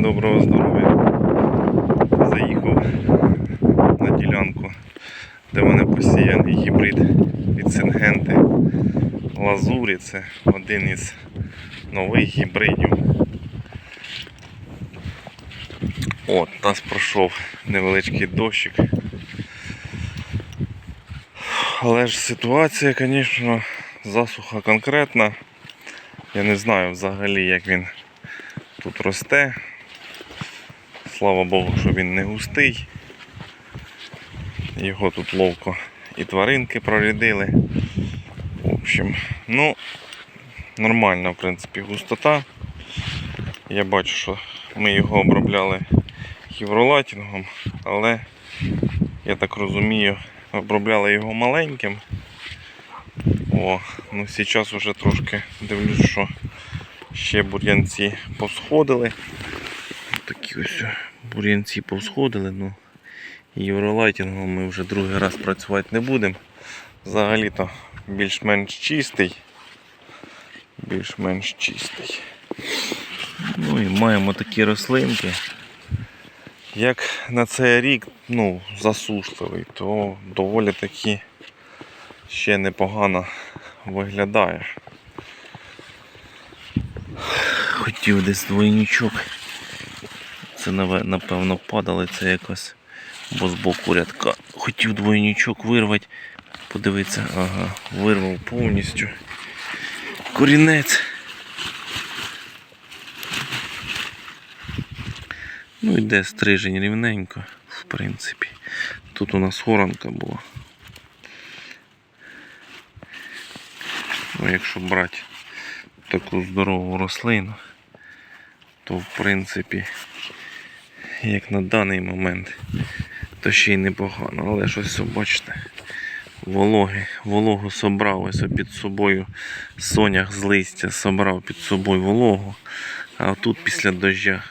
Доброго здоров'я. Заїхав на ділянку, де в мене посіяний гібрид від Сингенти Лазурі. Це один із нових гібридів. От, нас пройшов невеличкий дощик. Але ж ситуація, звісно, засуха конкретна. Я не знаю взагалі, як він тут росте. Слава Богу, що він не густий. Його тут ловко і тваринки прорядили. В общем, ну, нормальна, в принципі, густота. Я бачу, що ми його обробляли хівролатінгом, але я так розумію, обробляли його маленьким. О, ну зараз вже трошки дивлюсь, що ще бур'янці повсходили. Такі ось бур'янці повсходили, ну євролайтінгом ми вже другий раз працювати не будемо. Взагалі-то більш-менш чистий. Більш-менш чистий. Ну і маємо такі рослинки. Як на цей рік ну, засушливий, то доволі таки ще непогано виглядає. Хотів десь двойничок. Це напевно падали це якось, бо з боку рядка. Хотів двойничок вирвати. Подивитися, ага, вирвав повністю. Корінець. Ну йде стрижень рівненько, в принципі. Тут у нас хоронка була. Ну, якщо брати таку здорову рослину, то в принципі, як на даний момент, то ще й непогано. Але щось бачите, вологи, вологу собрав ось під собою сонях з листя собрав під собою вологу, а тут після дождя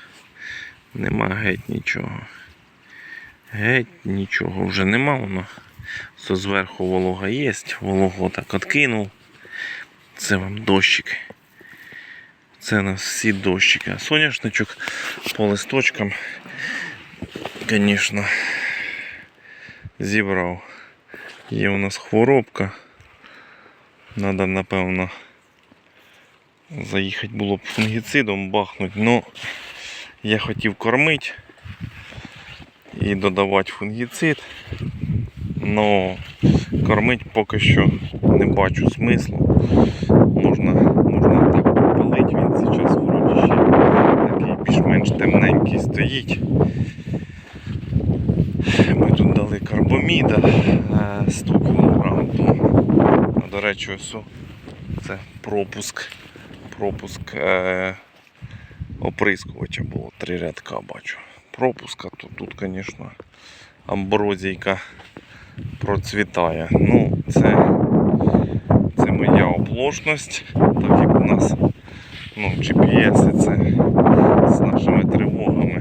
нема геть нічого. Геть нічого вже нема воно. Все зверху волога є, вологу так откинув. Це вам дощик. Це у нас всі дощики. А соняшничок по листочкам, звісно, зібрав. Є у нас хворобка. Надо, напевно, заїхати було б фунгіцидом бахнути, но я хотів кормити і додавати фунгіцид. Но кормити поки що не бачу смислу. Можна так попалити, він зараз вроді ще такий більш-менш темненький стоїть. Ми тут дали карбоміда е, 100 кг. До речі, ось це пропуск. Пропуск е, оприскувача було три рядка бачу. Пропуска, то тут, звісно, амброзійка процвітає. Ну, це, це моя оплошність, так як у нас ну, GPS це з нашими тривогами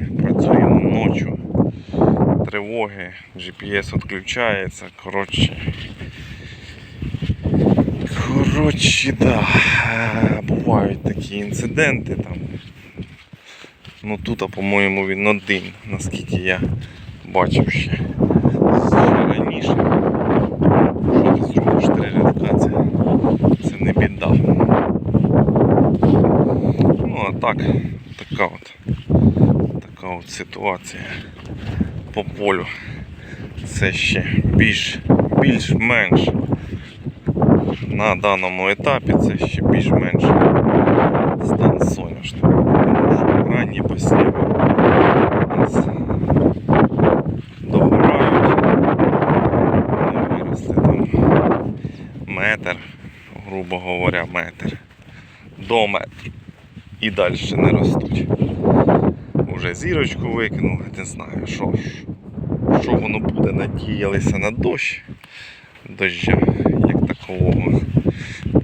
ночі. Тривоги, GPS відключається. Коротше. Коротше, да. е, Бувають такі інциденти там. Ну тут, по-моєму, він один, наскільки я бачив ще. Ще раніше. Що ти зробиш три рядка, це, це не біда. Ну а так, така от ситуація по полю. Це ще більш, більш-менш на даному етапі це ще більш-менш стан соняшника. Тому що ранні посіви нас догорають. Виросли там метр, грубо говоря, метр до метру. І далі не ростуть. Уже зірочку викинули, не знаю, що. Що воно буде, надіялися на дощ. Дождя як такового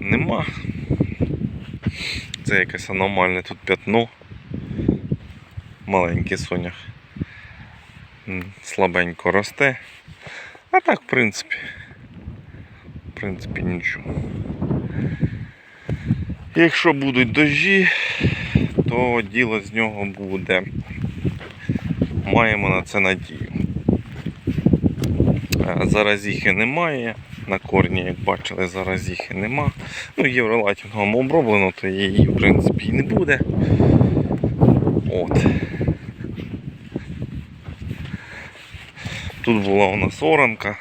нема. Це якесь аномальне тут п'ятно. Маленький сонях. Слабенько росте. А так, в принципі, в принципі, нічого. Якщо будуть дощі, то то діло з нього буде. Маємо на це надію. Е, Заразіхи немає. На корні, як бачили, заразіхи нема. Ну, євролатінгом оброблено, то її, в принципі, і не буде. От. Тут була у нас оранка,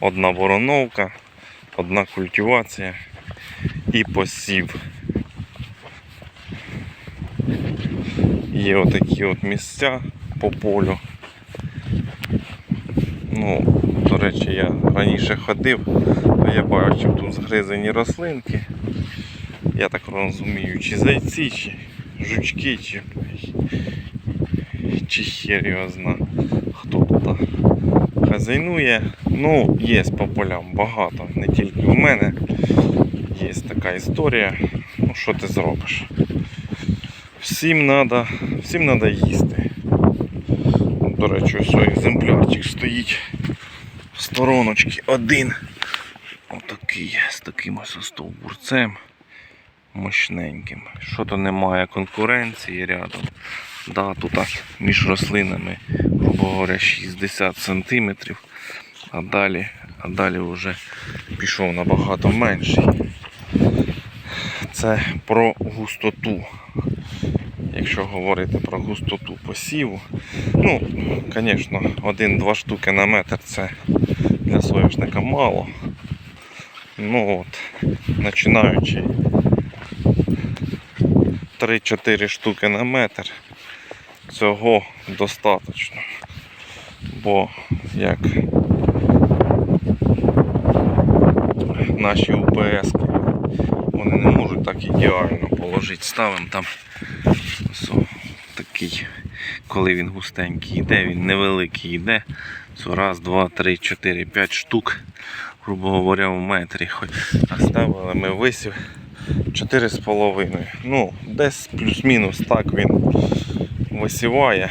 одна вороновка, одна культивація і посів. Є отакі от місця по полю. Ну, до речі, я раніше ходив, то я бачив тут згризані рослинки. Я так розумію, чи зайці, чи жучки, чи, чи хер його зна, хто тут хазяйнує. Ну, є по полям багато, не тільки в мене. Є така історія. Ну, що ти зробиш? Всім треба всім їсти. До речі, ось екземплярчик стоїть в стороночці один. Отакий, з таким ось стовбурцем мощненьким. Що то немає конкуренції рядом. Да, тут між рослинами, грубо говоря, 60 см, а далі, а далі вже пішов набагато менший. Це про густоту. Якщо говорити про густоту посіву, ну, звісно, один-два штуки на метр це для соняшника мало. Ну от, починаючи 3-4 штуки на метр, цього достатньо. Бо як наші УПС, вони не можуть так ідеально положити. Ставимо там ось такий, коли він густенький йде, він невеликий йде. Це раз, два, три, чотири, п'ять штук, грубо говоря, в метрі. Хоч а ставили ми висів 4,5. Ну, десь плюс-мінус так він висіває.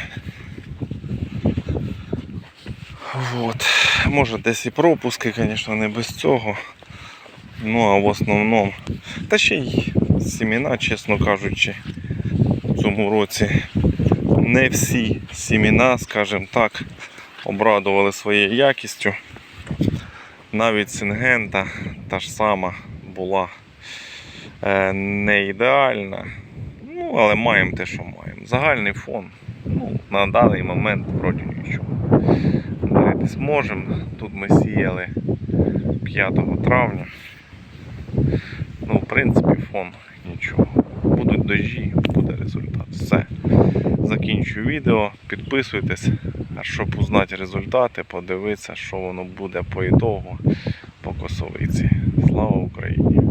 Вот. Може десь і пропуски, звісно, не без цього. Ну а в основному. Та ще й сімена, чесно кажучи, в цьому році не всі сімена, скажімо так, обрадували своєю якістю. Навіть сингента та ж сама була е, не ідеальна. Ну, але маємо те, що маємо. Загальний фон. Ну, на даний момент вроді нічого. Дивитись можемо. Тут ми сіяли 5 травня. Ну, в принципі, фон нічого. Дощі, буде результат. Все. Закінчую відео. Підписуйтесь, щоб узнати результати, подивитися, що воно буде по ітогу по косовиці. Слава Україні!